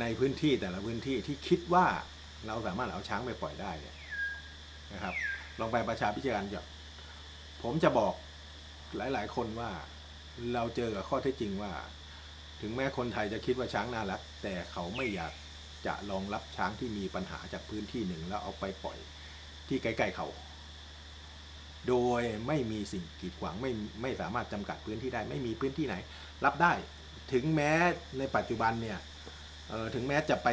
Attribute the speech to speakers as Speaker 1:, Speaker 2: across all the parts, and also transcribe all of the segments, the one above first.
Speaker 1: ในพื้นที่แต่ละพื้นที่ที่คิดว่าเราสามารถเอาช้างไปปล่อยได้เนี่ยนะครับลองไปประชาพิจารณ์กับผมจะบอกหลาย ๆ คนว่าเราเจอกับข้อเท็จจริงว่า ถึงแม้คนไทยจะคิดว่าช้างน่ารัก แต่เขาไม่อยากจะรองรับช้างที่มีปัญหาจากพื้นที่หนึ่งแล้วเอาไปปล่อยที่ใกล้ๆเขา โดยไม่มีสิ่งกีดขวางไม่ไม่สามารถจำกัดพื้นที่ได้ ไม่มีพื้นที่ไหน รับได้ ถึงแม้ในปัจจุบันเนี่ย ถึงแม้จะไป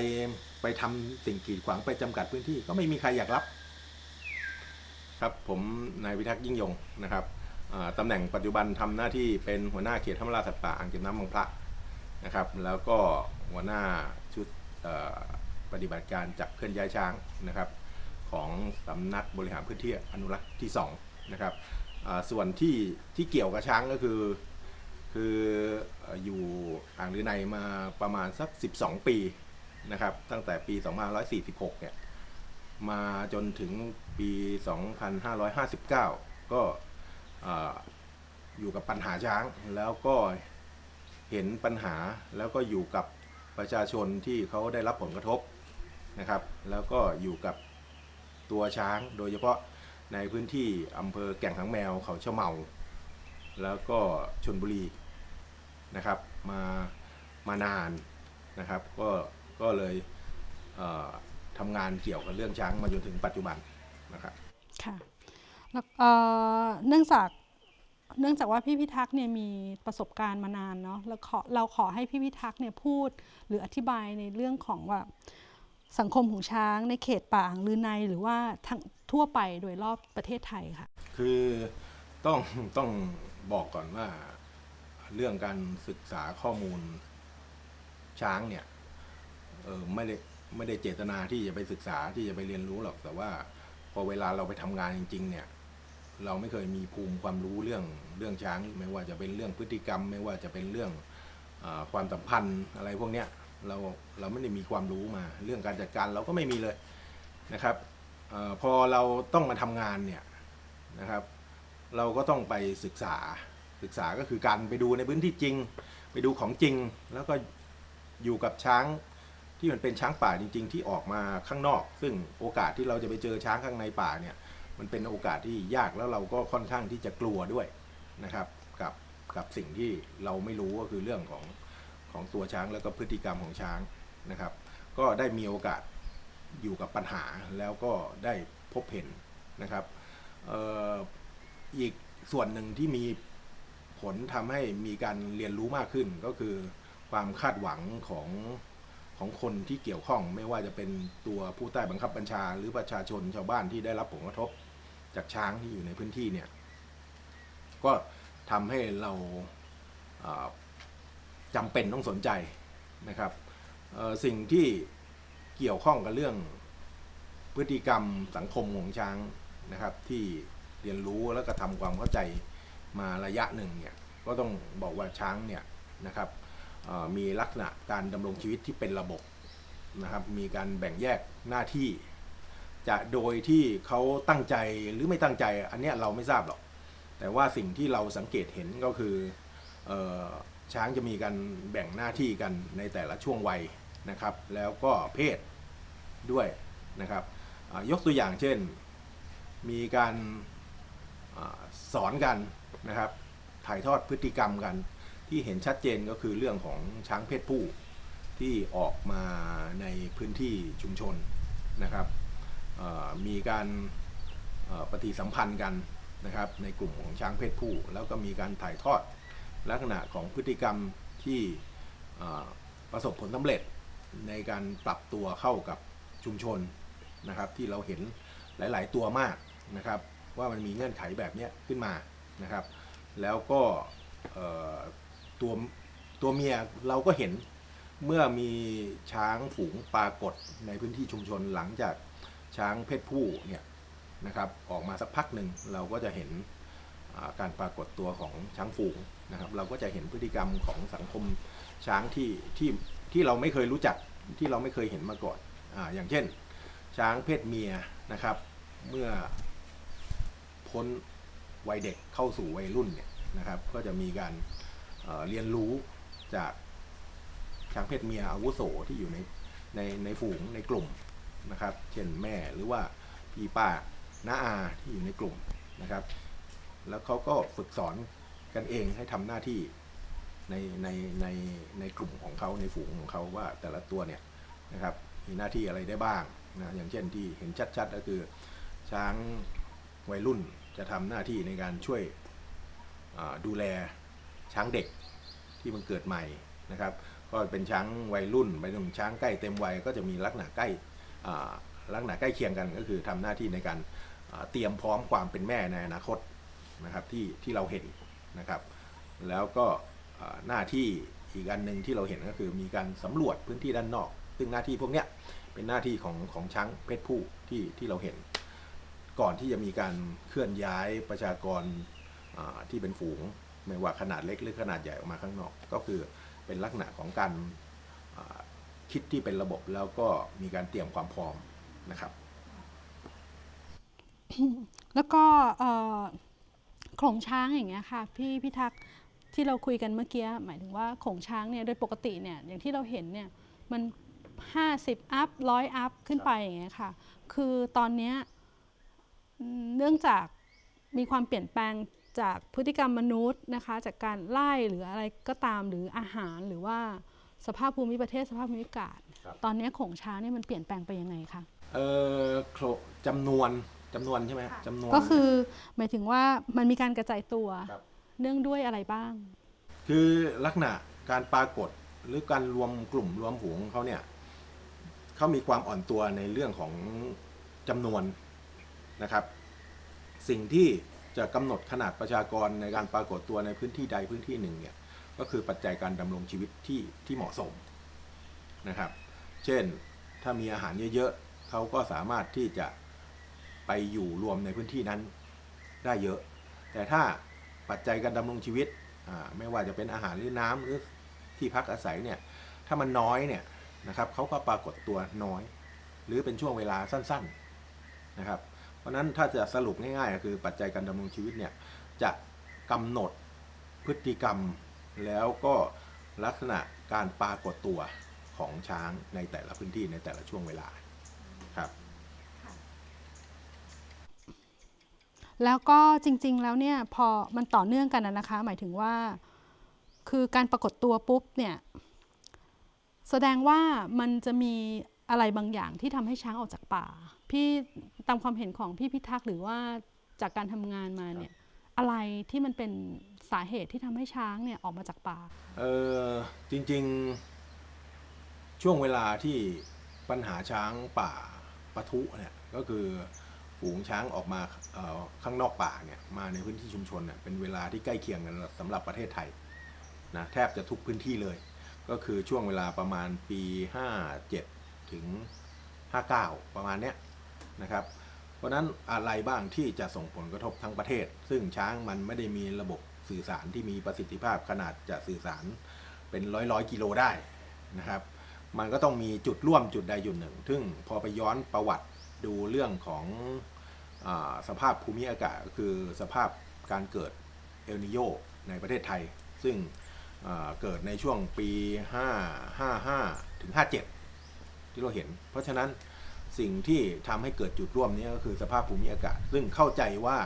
Speaker 1: ไปทำสิ่งกีดขวางไปจำกัดพื้นที่ก็ไม่มีใครอยากรับ ครับผมนายวิทักษ์ยิ่งยงนะครับตำแหน่งปัจจุบันทำหน้าที่เป็นหัวหน้าเขตธรรมราสัตว์ป่าอ่างเก็บน้ำบางพระนะครับ แล้วก็หัวหน้าชุดปฏิบัติการจับเคลื่อนย้ายช้างนะครับ ของสำนักบริหารพื้นที่อนุรักษ์ที่2นะครับส่วนที่ที่เกี่ยวกับช้างก็คือ คืออยู่อ่างลือในมาประมาณสัก 12 ปีนะครับ ตั้งแต่ปี 2546 เนี่ย มาจนถึงปี 2559 ก็เอ่ออยู่กับปัญหาช้างแล้วก็เห็นปัญหาแล้วก็อยู่กับประชาชนที่เขาได้รับผลกระทบนะครับ แล้วก็อยู่กับตัวช้างโดยเฉพาะในพื้นที่อำเภอแก่งหางแมวเขาเชะเมา แล้วก็ชนบุรี นะครับมามานานนะครับก็ก็เลยเอ่อทำงานเกี่ยวกับเรื่องช้างมาจนถึงปัจจุบันนะครับ
Speaker 2: ค่ะแล้วเอ่อเนื่องจากเนื่องจากว่าพี่พิทักษ์เนี่ยมีประสบการณ์มานานเนาะแล้วขอเราขอให้พี่พิทักษ์เนี่ยพูดหรืออธิบายในเรื่องของว่าสังคมของช้างในเขตป่าอ่างลือในหรือว่าทั้งทั่วไปโดยรอบประเทศไทยค่ะ
Speaker 1: คือต้องต้องบอกก่อนว่า เรื่องการศึกษาข้อมูลช้างเนี่ยเออไม่ได้ไม่ได้เจตนาที่จะไปศึกษาที่จะไปเรียนรู้หรอก แต่ว่าพอเวลาเราไปทำงานจริง ๆ เนี่ย เราไม่เคยมีภูมิความรู้เรื่องเรื่องช้าง ไม่ว่าจะเป็นเรื่องพฤติกรรม ไม่ว่าจะเป็นเรื่องอความสัมพันธ์อะไรพวกเนี้ยเราเราไม่ได้มีความรู้มา เรื่องการจัดการเราก็ไม่มีเลยนะครับอพอเราต้องมาทำงานเนี่ยนะครับ เราก็ต้องไปศึกษา ศึกษาก็คือการไปดูในพื้นที่จริง ไปดูของจริง แล้วก็อยู่กับช้างที่มันเป็นช้างป่าจริง ๆ ที่ออกมาข้างนอก ซึ่งโอกาสที่เราจะไปเจอช้างข้างในป่าเนี่ย มันเป็นโอกาสที่ยากแล้วเราก็ค่อนข้างที่จะกลัวด้วยนะครับ กับกับสิ่งที่เราไม่รู้ก็คือเรื่องของของตัวช้างแล้วก็พฤติกรรมของช้างนะครับ ก็ได้มีโอกาสอยู่กับปัญหาแล้วก็ได้พบเห็นนะครับอออีกส่วนหนึ่งที่มี ผลทำให้มีการเรียนรู้มากขึ้นก็คือความคาดหวังของของคนที่เกี่ยวข้องไม่ว่าจะเป็นตัวผู้ใต้บังคับบัญชา หรือประชาชนชาวบ้านที่ได้รับผลกระทบ จากช้างที่อยู่ในพื้นที่เนี่ย ก็ทำให้เราเอ่อจำเป็นต้องสนใจนะครับสิ่งที่เกี่ยวข้องกับเรื่องพฤติกรรมสังคมของช้างนะครับ ที่เรียนรู้แล้วก็ทำความเข้าใจ มาระยะหนึ่งเนี่ยก็ต้องบอกว่าช้างเนี่ยนะครับมีลักษณะการดำรงชีวิตที่เป็นระบบนะครับมีการแบ่งแยกหน้าที่ จะโดยที่เขาตั้งใจหรือไม่ตั้งใจอันเนี้ยเราไม่ทราบหรอกแต่ว่าสิ่งที่เราสังเกตเห็นก็คืออช้างจะมีการแบ่งหน้าที่กันในแต่ละช่วงวัยนะครับ แล้วก็เพศด้วยนะครับยกตัวอย่างเช่น มีการอสอนกัน นะครับถ่ายทอดพฤติกรรมกัน ที่เห็นชัดเจนก็คือเรื่องของช้างเพศผู้ที่ออกมาในพื้นที่ชุมชนนะครับมีการปฏิสัมพันธ์กันนะครับในกลุ่มของช้างเพศผู้ แล้วก็มีการถ่ายทอดลักษณะของพฤติกรรมที่ประสบผลสำเร็จในการปรับตัวเข้ากับชุมชนนะครับที่เราเห็นหลาย ๆ ตัวมากนะครับว่ามันมีเงื่อนไขแบบนี้ขึ้นมา นะครับ แล้วก็ตัวตัวเมียเราก็เห็นเมื่อมีช้างฝูงปรากฏในพื้นที่ชุมชนหลังจากช้างเพศผู้เนี่ยนะครับออกมาสักพักหนึ่งเราก็จะเห็นการปรากฏตัวของช้างฝูงนะครับ เราก็จะเห็นพฤติกรรมของสังคมช้างที่ที่ที่เราไม่เคยรู้จักที่เราไม่เคยเห็นมาก่อนออย่างเช่น ช้างเพศเมียนะครับ เมื่อพ้น วัยเด็กเข้าสู่วัยรุ่นเนี่ยนะครับก็จะมีการเเรียนรู้จากช้างเพศเมียอาวุโสที่อยู่ในในในฝูงในกลุ่มนะครับ เช่นแม่หรือว่าพี่ป้าน้าอาที่อยู่ในกลุ่มนะครับ แล้วเขาก็ฝึกสอนกันเองให้ทำหน้าที่ในในในในกลุ่มของเขาในฝูงของเขาว่าแต่ละตัวเนี่ยนะครับมีหน้าที่อะไรได้บ้างนะอย่างเช่นที่เห็นชัดๆก็คือช้างวัยรุ่น จะทำหน้าที่ในการช่วยดูแลช้างเด็กที่มันเกิดใหม่นะครับ ก็เป็นช้างวัยรุ่นไปถึงช้างใกล้เต็มวัยก็จะมีลักษณะใกล้ลักษณะใกล้เคียงกันก็คือทำหน้าที่ในการเตรียมพร้อมความเป็นแม่ในอนาคตนะครับที่ที่เราเห็นนะครับ แล้วก็หน้าที่อีกอันหนึ่งที่เราเห็นก็คือมีการสำรวจพื้นที่ด้านนอก ซึ่งหน้าที่พวกเนี้ยเป็นหน้าที่ของของช้างเพศผู้ที่ที่เราเห็น ก่อนที่จะมีการเคลื่อนย้ายประชากรที่เป็นฝูงไม่ว่าขนาดเล็กหรือขนาดใหญ่ออกมาข้างนอก ก็คือเป็นลักษณะของการคิดที่เป็นระบบแล้วก็มีการเตรียมความพร้อมนะครับ
Speaker 2: แล้วก็โขงช้างอย่างเงี้ยค่ะพี่พิทักษ์ที่เราคุยกันเมื่อกี้หมายถึงว่าโขงช้างเนี่ยโดยปกติเนี่ยอย่างที่เราเห็นเนี่ยมัน 50 อัพร้อยอัพขึ้นไปอย่างเงี้ยค่ะ คือตอนเนี้ย เนื่องจากมีความเปลี่ยนแปลงจากพฤติกรรมมนุษย์นะคะ จากการไล่หรืออะไรก็ตามหรืออาหารหรือว่าสภาพภูมิประเทศสภาพภูมิอากาศ
Speaker 1: ครับ
Speaker 2: ตอนเนี้ยโขลงช้างเนี่ยมันเปลี่ยนแปลงไปยังไงคะ
Speaker 1: เอ่อโครจำนวนจำนวนใช่ไหมจำนวน
Speaker 2: ก็คือหมายถึงว่ามันมีการกระจายตัว
Speaker 1: ครับ
Speaker 2: เนื่องด้วยอะไรบ้าง
Speaker 1: คือลักษณะการปรากฏหรือการรวมกลุ่มรวมฝูงของเขาเนี่ยเขามีความอ่อนตัวในเรื่องของจำนวน นะครับ สิ่งที่จะกำหนดขนาดประชากรในการปรากฏตัวในพื้นที่ใดพื้นที่หนึ่งเนี่ยก็คือปัจจัยการดำรงชีวิตที่ที่เหมาะสมนะครับ เช่นถ้ามีอาหารเยอะๆเขาก็สามารถที่จะไปอยู่รวมในพื้นที่นั้นได้เยอะ แต่ถ้าปัจจัยการดำรงชีวิตไม่ว่าจะเป็นอาหารหรือน้ำหรือที่พักอาศัยเนี่ยถ้ามันน้อยเนี่ยนะครับเขาก็ปรากฏตัวน้อย หรือเป็นช่วงเวลาสั้น ๆนะครับ เพราะนั้นถ้าจะสรุปง่ายๆก็คือปัจจัยการดำรงชีวิตเนี่ยจะกำหนดพฤติกรรมแล้วก็ลักษณะการปรากฏตัวของช้างในแต่ละพื้นที่ในแต่ละช่วงเวลาครับ
Speaker 2: แล้วก็จริง ๆ แล้วเนี่ยพอมันต่อเนื่องกันนะนะคะ หมายถึงว่า คือการปรากฏตัวปุ๊บเนี่ยแสดงว่ามันจะมีอะไรบางอย่างที่ทำให้ช้างออกจากป่า พี่ ตามความเห็นของพี่พิทักษ์หรือว่าจากการทำงานมาเนี่ยอะไรที่มันเป็นสาเหตุที่ทำให้ช้างเนี่ยออกมาจากป่า
Speaker 1: เออจริงๆช่วงเวลาที่ปัญหาช้างป่าปะทุเนี่ยก็คือฝูงช้างออกมาเอ่อข้างนอกป่าเนี่ยมาในพื้นที่ชุมชนเนี่ยเป็นเวลาที่ใกล้เคียงกันสำหรับประเทศไทยนะแทบจะทุกพื้นที่เลย ก็คือช่วงเวลาประมาณปี 57 ถึง 59 ประมาณเนี้ยนะครับ เพราะนั้นอะไรบ้างที่จะส่งผลกระทบทั้งประเทศ ซึ่งช้างมันไม่ได้มีระบบสื่อสารที่มีประสิทธิภาพขนาดจะสื่อสารเป็นร้อยร้อยกิโลได้นะครับ มันก็ต้องมีจุดร่วมจุดใดจุดหนึ่ง ซึ่งพอไปย้อนประวัติดูเรื่องของอสภาพภูมิอากาศก็คือสภาพการเกิดเอลนิโยในประเทศไทย ซึ่งเกิดในช่วงปี 555 ถึง 57 ที่เราเห็น เพราะฉะนั้น สิ่งที่ทำให้เกิดจุดร่วมนี้ก็คือสภาพภูมิอากาศ ซึ่งเข้าใจว่า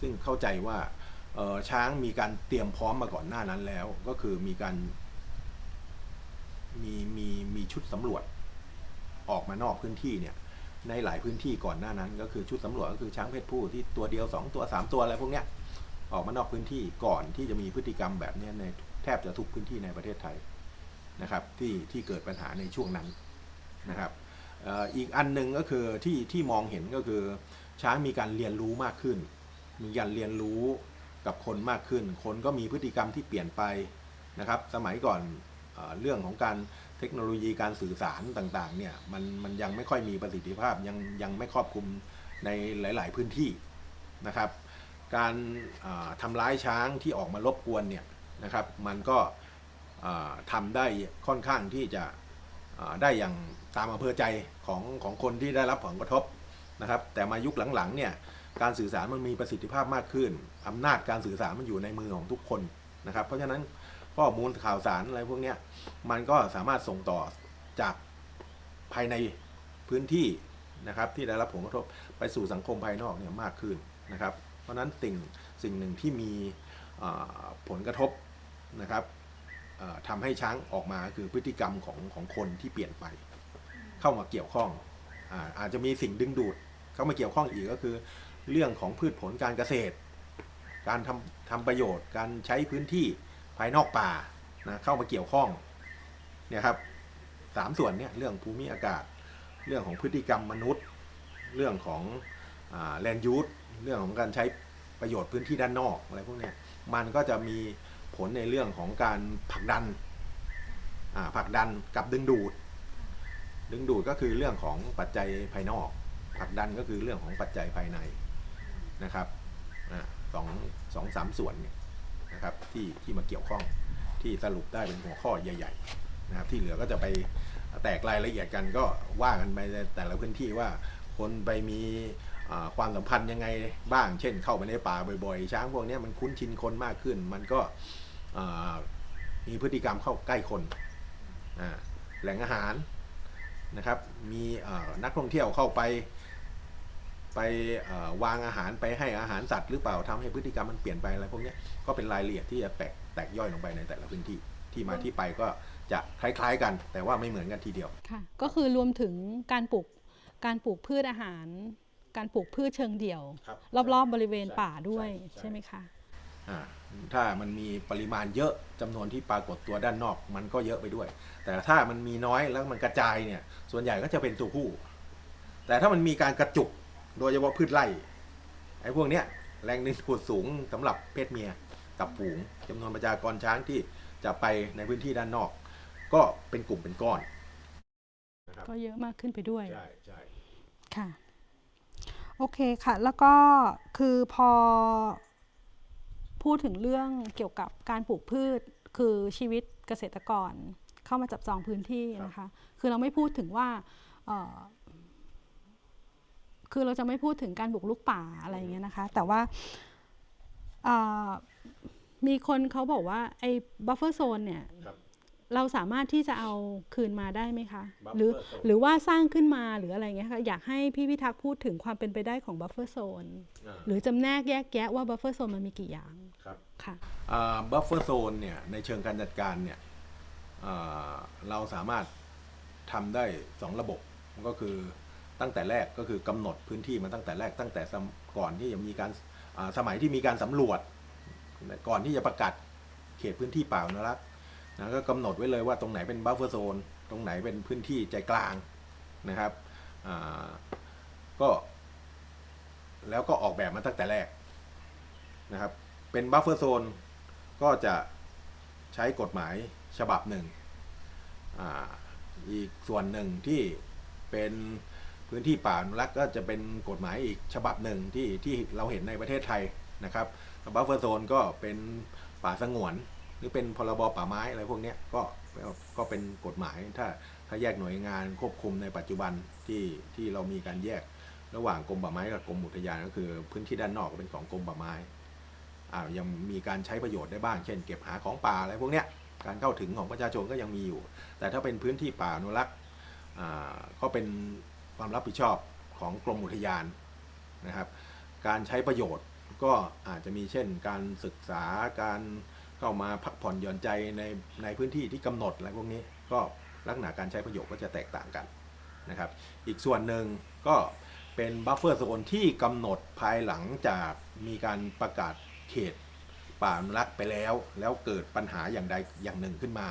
Speaker 1: ซึ่งเข้าใจว่าช้างมีการเตรียมพร้อมมาก่อนหน้านั้นแล้ว ก็คือมีการมีมีมีชุดสำรวจออกมานอกพื้นที่เนี่ย ในหลายพื้นที่ก่อนหน้านั้น ก็คือชุดสำรวจก็คือช้างเพศผู้ที่ตัวเดียว 2 ตัว 3 ตัวอะไรพวกเนี้ยออกมานอกพื้นที่ก่อนที่จะมีพฤติกรรมแบบนี้ในแทบจะทุกพื้นที่ในประเทศไทยนะครับ ที่ที่เกิดปัญหาในช่วงนั้นนะครับ อีกอันหนึ่งก็คือที่ที่มองเห็นก็คือ ช้างมีการเรียนรู้มากขึ้น มีการเรียนรู้กับคนมากขึ้น คนก็มีพฤติกรรมที่เปลี่ยนไปนะครับ สมัยก่อนเอเรื่องของการเทคโนโลยีการสื่อสารต่างๆเนี่ยมันมันยังไม่ค่อยมีประสิทธิภาพยังยังไม่ครอบคลุมในหลาย ๆ พื้นที่นะครับ การอ่าทำร้ายช้างที่ออกมารบกวนเนี่ยนะครับ มันก็อ่าทำได้ค่อนข้างที่จะได้อย่าง ตามอำเภอใจของของคนที่ได้รับผลกระทบนะครับ แต่มายุคหลังๆเนี่ยการสื่อสารมันมีประสิทธิภาพมากขึ้นอำนาจการสื่อสารมันอยู่ในมือของทุกคนนะครับ เพราะฉะนั้นข้อมูลข่าวสารอะไรพวกนี้มันก็สามารถส่งต่อจากภายในพื้นที่นะครับที่ได้รับผลกระทบไปสู่สังคมภายนอกเนี่ยมากขึ้นนะครับ เพราะฉะนั้นสิ่งสิ่งหนึ่งที่มีผลกระทบนะครับทำให้ช้างออกมาคือพฤติกรรมของของคนที่เปลี่ยนไป เข้ามาเกี่ยวข้องอาอาจจะมีสิ่งดึงดูดเข้ามาเกี่ยวข้องอีกก็คือ เรื่องของพืชผลการเกษตร การทำทำประโยชน์ การใช้พื้นที่ภายนอกป่านะเข้ามาเกี่ยวข้องเนี่ยครับสามส่วนเนี่ยเรื่องภูมิอากาศ เรื่องของพฤติกรรมมนุษย์ เรื่องของแลนยูสเรื่องของการใช้ประโยชน์พื้นที่ด้านนอกอะไรพวกเนี้ยมันก็จะมีผลในเรื่องของการผลักดันผลักดันกับดึงดูด ดึงดูดก็คือเรื่องของปัจจัยภายนอกผลักดันก็คือเรื่องของปัจจัยภายในนะครับสองสองสามส่วนเนี่ยนะครับที่ที่มาเกี่ยวข้องที่สรุปได้เป็นหัวข้อใหญ่ๆนะครับที่เหลือก็จะไปแตกรายละเอียดกันก็ว่ากันไปในแต่ละพื้นที่ว่าคนไปมีความสัมพันธ์ยังไงบ้าง เช่น เข้าไปในป่าบ่อยๆ ช้างพวกนี้มันคุ้นชินคนมากขึ้น มันก็มีพฤติกรรมเข้าใกล้คนแหล่งอาหาร นะครับ มีเอ่อนักท่องเที่ยวเข้าไป ไปเอ่อวางอาหารไปให้อาหารสัตว์หรือเปล่าทำให้พฤติกรรมมันเปลี่ยนไปอะไรพวกเนี้ยก็เป็นรายละเอียดที่จะแตกแตกย่อยลงไปในแต่ละพื้นที่ที่มาที่ไปก็จะคล้าย ๆ กัน แต่ว่าไม่เหมือนกันทีเดียว
Speaker 2: ค่ะก็คือรวมถึงการปลูกการปลูกพืชอาหาร การปลูกพืชเชิงเดี่ยว
Speaker 1: ครับ
Speaker 2: รอบๆบริเวณ
Speaker 1: ใช่
Speaker 2: ป่าด้วย
Speaker 1: ใช่ใช่
Speaker 2: ใช่ไหมคะ
Speaker 1: อ่า ถ้ามันมีปริมาณเยอะจำนวนที่ปรากฏตัวด้านนอกมันก็เยอะไปด้วย แต่ถ้ามันมีน้อยแล้วมันกระจายเนี่ย ส่วนใหญ่ก็จะเป็นตัวผู้ แต่ถ้ามันมีการกระจุกโดยเฉพาะพืชไร่ไอ้พวกเนี้ยแรงดึงดูดสูงสำหรับเพศเมียกับฝูงจำนวนประชากรช้างที่จะไปในพื้นที่ด้านนอก ก็เป็นกลุ่มเป็นก้อนนะครับ
Speaker 2: ก็เยอะมากขึ้นไปด้วย
Speaker 1: ใช่ใช่
Speaker 2: ค่ะ โอเคค่ะ แล้วก็คือพอ พูดถึงเรื่องเกี่ยวกับการปลูกพืช คือชีวิตเกษตรกรเข้ามาจับจองพื้นที่นะคะ คือเราไม่พูดถึงว่าเอ่อคือเราจะไม่พูดถึงการบุกลุกป่าอะไรอย่างเงี้ยนะคะ แต่ว่าเอ่อมีคนเขาบอกว่าไอ้บัฟเฟอร์โซนเนี่ย
Speaker 1: ครับ
Speaker 2: เราสามารถที่จะเอาคืนมาได้ไหมคะ
Speaker 1: buffer
Speaker 2: หรือ
Speaker 1: zone
Speaker 2: หรือว่าสร้างขึ้นมาหรืออะไรเงี้ยค่ะอยากให้พี่พิทักษ์พูดถึงความเป็นไปได้ของบัฟเฟอร์โซน
Speaker 1: อ่า
Speaker 2: หรือจำแนกแยกแยะว่าบัฟเฟอร์โซนมันมีกี่อย่าง
Speaker 1: ครับ
Speaker 2: ค่ะ
Speaker 1: บัฟเฟอร์โซนเนี่ยในเชิงการจัดการเนี่ยอ่าเราสามารถทำได้สองระบบก็คือตั้งแต่แรกก็คือกำหนดพื้นที่มาตั้งแต่แรกตั้งแต่สมก่อนที่จะมีการอ่าสมัยที่มีการสำรวจ ก่อนที่จะประกาศเขตพื้นที่ป่าอนุรักษ์นะก็กำหนดไว้เลยว่าตรงไหนเป็นบัฟเฟอร์โซนตรงไหนเป็นพื้นที่ใจกลางนะครับอ่าก็แล้วก็ออกแบบมาตั้งแต่แรกนะครับ เป็นบัฟเฟอร์โซนก็จะใช้กฎหมายฉบับหนึ่งออีกส่วนหนึ่งที่เป็นพื้นที่ป่าอนุรักษ์ก็จะเป็นกฎหมายอีกฉบับหนึ่งที่ที่เราเห็นในประเทศไทยนะครับบัฟเฟอร์โซนก็เป็นป่าสงวน หรือเป็นพรบป่าไม้อะไรพวกนี้ก็ก็เป็นกฎหมายถ้าถ้าแยกหน่วยงานควบคุมในปัจจุบันที่ที่เรามีการแยกระหว่างกรมป่าไม้กับกรมอุทยานก็คือ พื้นที่ด้านนอกก็เป็นของกรมป่าไม้ ยังมีการใช้ประโยชน์ได้บ้าง เช่น เก็บหาของป่าอะไรพวกเนี้ย การเข้าถึงของประชาชนก็ยังมีอยู่ แต่ถ้าเป็นพื้นที่ป่าอนุรักษ์ก็เป็นความรับผิดชอบของกรมอุทยานนะครับ การใช้ประโยชน์ก็อาจจะมีเช่น การศึกษา การเข้ามาพักผ่อนหย่อนใจในในพื้นที่ที่กำหนดอะไรพวกนี้ ก็ลักษณะการใช้ประโยชน์ก็จะแตกต่างกันนะครับ อีกส่วนหนึ่งก็เป็นบัฟเฟอร์โซนที่กำหนดภายหลังจากมีการประกาศ เขตป่าอนุรักษ์ไปแล้ว แล้วเกิดปัญหาอย่างใดอย่างหนึ่งขึ้นมา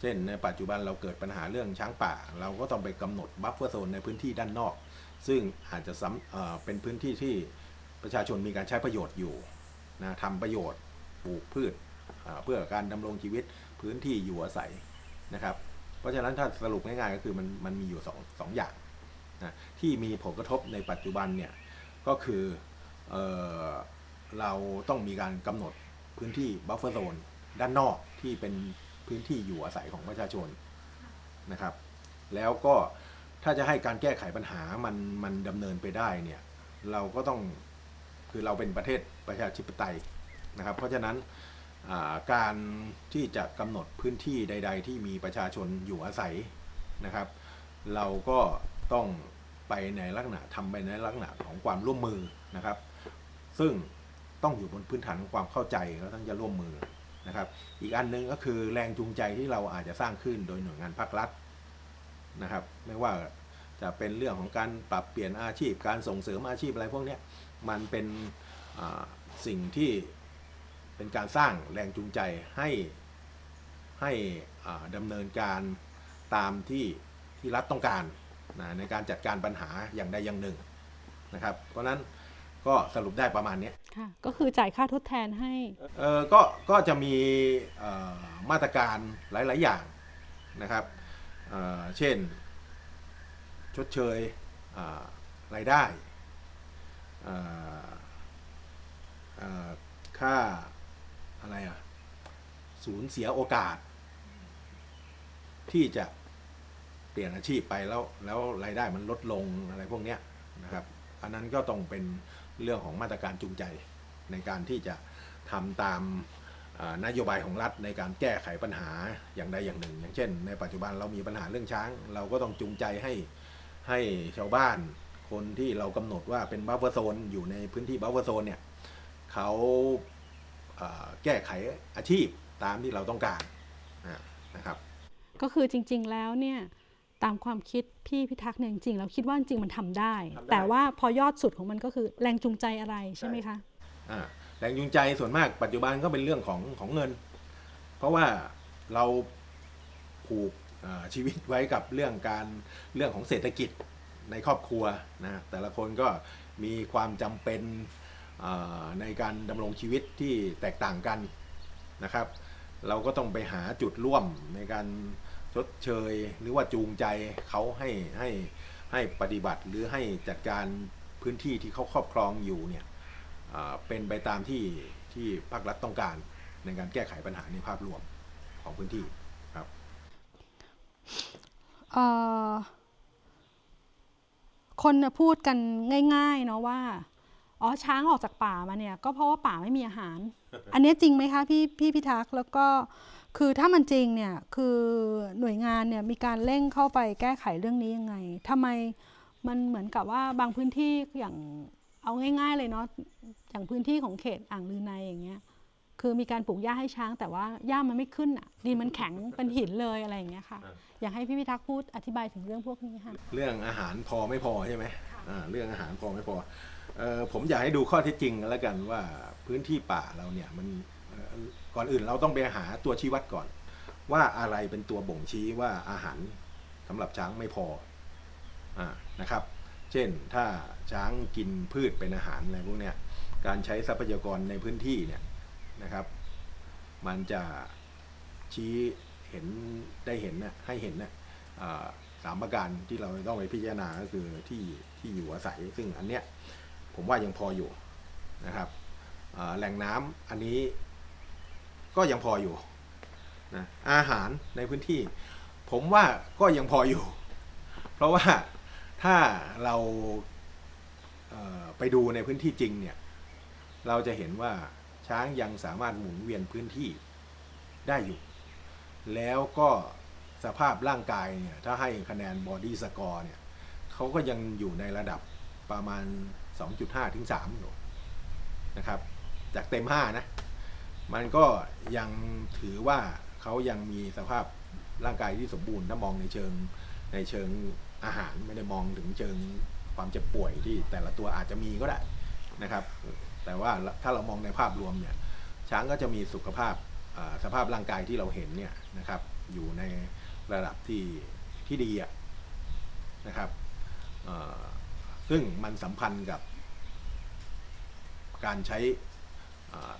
Speaker 1: เช่นในปัจจุบันเราเกิดปัญหาเรื่องช้างป่า เราก็ต้องไปกำหนดบัฟเฟอร์โซนในพื้นที่ด้านนอก ซึ่งอาจจะซ้ำเเป็นพื้นที่ที่ประชาชนมีการใช้ประโยชน์อยู่นะทำประโยชน์ปลูกพืชเพื่อการดำรงชีวิตพื้นที่อยู่อาศัยนะครับ เพราะฉะนั้นถ้าสรุปง่ายๆก็คือมันมันมีอยู่สองสองอย่างนะที่มีผลกระทบในปัจจุบันเนี่ยก็คือออ เราต้องมีการกำหนดพื้นที่บัฟเฟอร์โซนด้านนอกที่เป็นพื้นที่อยู่อาศัยของประชาชนนะครับ แล้วก็ถ้าจะให้การแก้ไขปัญหามันมันดำเนินไปได้เนี่ยเราก็ต้องคือเราเป็นประเทศประชาธิปไตยนะครับ เพราะฉะนั้นาการที่จะกำหนดพื้นที่ใด ๆ ที่มีประชาชนอยู่อาศัยนะครับ เราก็ต้องไปในลักษณะทำไปในลักษณะของความร่วมมือนะครับ ซึ่ง ต้องอยู่บนพื้นฐานของความเข้าใจแล้วทั้งจะร่วมมือนะครับ อีกอันหนึงก็คือแรงจูงใจที่เราอาจจะสร้างขึ้นโดยหน่วยงานภาครัฐนะครับ ไม่ว่าจะเป็นเรื่องของการปรับเปลี่ยนอาชีพ การส่งเสริมอาชีพอะไรพวกนี้มันเป็นสิ่งที่เป็นการสร้างแรงจูงใจให้ให้ดำเนินการตามที่ที่รัฐต้องการนะในการจัดการปัญหาอย่างใดอย่างหนึ่งนะครับ เพราะนั้นก็สรุปได้ประมาณนี้
Speaker 2: ก็คือจ่ายค่าทดแทนให้
Speaker 1: เออก็ก็จะมีมาตรการหลาย ๆ อย่างนะครับเเช่น ชดเชยรายได้ค่าอะไรอะสูญเสียโอกาส ที่จะเปลี่ยนอาชีพไปแล้วแล้วรายได้มันลดลงอะไรพวกเนี้ยนะครับ อันนั้นก็ต้องเป็น เรื่องของมาตรการจูงใจ ในการที่จะทำตามนโยบายของรัฐในการแก้ไขปัญหาอย่างใดอย่างหนึ่ง อย่างเช่น ในปัจจุบันเรามีปัญหาเรื่องช้าง เราก็ต้องจูงใจให้ให้ชาวบ้าน คนที่เรากำหนดว่าเป็นบัฟเฟอร์โซนอยู่ในพื้นที่บัฟเฟอร์โซนเนี่ยเขาแก้ไขอาชีพตามที่เราต้องการนะครับ
Speaker 2: ก็คือจริง ๆแล้วเนี่ย ตามความคิดพี่พิทักษ์เนี่ยจริงๆเราคิดว่าจริงๆมันทำได้
Speaker 1: ทำได้
Speaker 2: แต่ว่าพอยอดสุดของมันก็คือแรงจูงใจอะไรใช่ไหมคะ
Speaker 1: อ่าแรงจูงใจส่วนมากปัจจุบันก็เป็นเรื่องของของเงิน เพราะว่าเราผูกอ่าชีวิตไว้กับเรื่องการเรื่องของเศรษฐกิจในครอบครัวนะแต่ละคนก็มีความจำเป็นอ่าในการดำรงชีวิตที่แตกต่างกันนะครับ เราก็ต้องไปหาจุดร่วมในการ ชดเชย หรือว่าจูงใจเขาให้ให้ให้ปฏิบัติหรือให้จัดการพื้นที่ที่เขาครอบครองอยู่เนี่ยเป็นไปตามที่ที่ภาครัฐต้องการในการแก้ไขปัญหาในภาพรวมของพื้นที่ครับ
Speaker 2: คนพูดกันง่ายๆเนาะว่าอ๋อช้างออกจากป่ามาเนี่ยก็เพราะว่าป่าไม่มีอาหาร อันนี้จริงไหมคะพี่พี่พิทักษ์แล้วก็ คือถ้ามันจริงเนี่ยคือหน่วยงานเนี่ยมีการเร่งเข้าไปแก้ไขเรื่องนี้ยังไงทำไมมันเหมือนกับว่าบางพื้นที่อย่างเอาง่าย ๆ เลยเนาะอย่างพื้นที่ของเขตอ่างลือในอย่างเงี้ยคือมีการปลูกหญ้าให้ช้าง แต่ว่าหญ้ามันไม่ขึ้นอะดินมันแข็งเป็นหินเลยอะไรอย่างเงี้ยค่ะ
Speaker 1: อ่า
Speaker 2: อยากให้พี่พิทักษ์พูดอธิบายถึงเรื่องพวกนี้ค่ะ
Speaker 1: เรื่องอาหารพอไม่พอใช่ไหมอ่าเรื่องอาหารพอไม่พอเอ่อผมอยากให้ดูข้อเท็จจริงกันแล้วกันว่าพื้นที่ป่าเราเนี่ยมันเอ่อ ก่อนอื่นเราต้องไปหาตัวชี้วัดก่อน ว่าอะไรเป็นตัวบ่งชี้ว่าอาหารสำหรับช้างไม่พออ่านะครับ เช่นถ้าช้างกินพืชเป็นอาหารอะไรพวกเนี้ยการใช้ทรัพยากรในพื้นที่เนี่ยนะครับ มันจะชี้เห็นได้เห็นนะให้เห็นนะสามประการที่เราต้องไปพิจารณาก็คือที่ที่อยู่อาศัย ซึ่งอันเนี้ยผมว่ายังพออยู่นะครับแหล่งน้ำอันนี้ ก็ยังพออยู่นะอาหารในพื้นที่ ผมว่าก็ยังพออยู่ เพราะว่าถ้าเราเไปดูในพื้นที่จริงเนี่ยเราจะเห็นว่าช้างยังสามารถหมุนเวียนพื้นที่ได้อยู่ แล้วก็สภาพร่างกายเนี่ยถ้าให้คะแนนบอดี้สกอร์เนี่ยเขาก็ยังอยู่ในระดับประมาณ 2.5 ถึง 3 อยู่นะครับ จากเต็ม 5 นะ มันก็ยังถือว่าเขายังมีสภาพร่างกายที่สมบูรณ์ถ้ามองในเชิงในเชิงอาหารไม่ได้มองถึงเชิงความเจ็บป่วยที่แต่ละตัวอาจจะมีก็ได้นะครับ แต่ว่าถ้าเรามองในภาพรวมเนี่ยช้างก็จะมีสุขภาพสภาพร่างกายที่เราเห็นเนี่ยนะครับ อยู่ในระดับที่ที่ดีนะครับซึ่งมันสัมพันธ์กับการใช้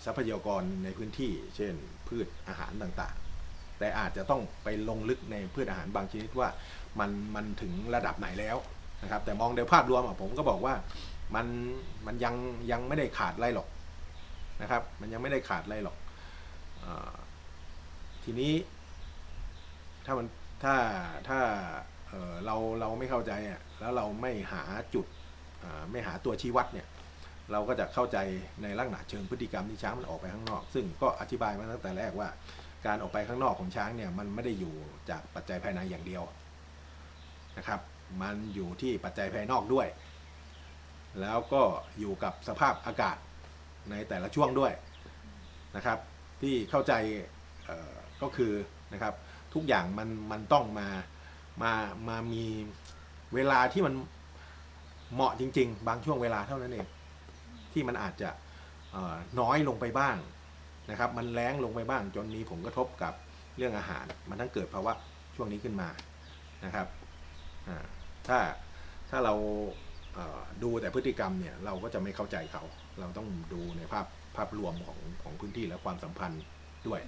Speaker 1: ทรัพยากรในพื้นที่ เช่น พืชอาหารต่างๆ แต่อาจจะต้องไปลงลึกในพืชอาหารบางชนิดว่ามันมันถึงระดับไหนแล้วนะครับ แต่มองโดยภาพรวมผมก็บอกว่ามันมันยังยังไม่ได้ขาดอะไรหรอกนะครับ มันยังไม่ได้ขาดอะไรหรอกอทีนี้ ถ้ามันถ้าถ้าเเราเราไม่เข้าใจอะแล้วเราไม่หาจุดไม่หาตัวชี้วัดเนี่ย เราก็จะเข้าใจในลักษณะเชิงพฤติกรรมที่ช้างมันออกไปข้างนอก ซึ่งก็อธิบายมาตั้งแต่แรกว่า การออกไปข้างนอกของช้างเนี่ยมันไม่ได้อยู่จากปัจจัยภายในอย่างเดียวนะครับ มันอยู่ที่ปัจจัยภายนอกด้วย แล้วก็อยู่กับสภาพอากาศในแต่ละช่วงด้วยนะครับ ที่เข้าใจก็คือนะครับทุกอย่างมันมันต้องมามามามีเวลาที่มันเหมาะจริง ๆ บางช่วงเวลาเท่านั้นเอง ที่มันอาจจะน้อยลงไปบ้างนะครับ มันแรงลงไปบ้างจนมีผลกระทบกับเรื่องอาหาร มันทั้งเกิดภาวะช่วงนี้ขึ้นมานะครับถ้าถ้าเราดูแต่พฤติกรรมเนี่ยเราก็จะไม่เข้าใจเขา เราต้องดูในภาพภาพรวมของของพื้นที่และความสัมพันธ์ด้วย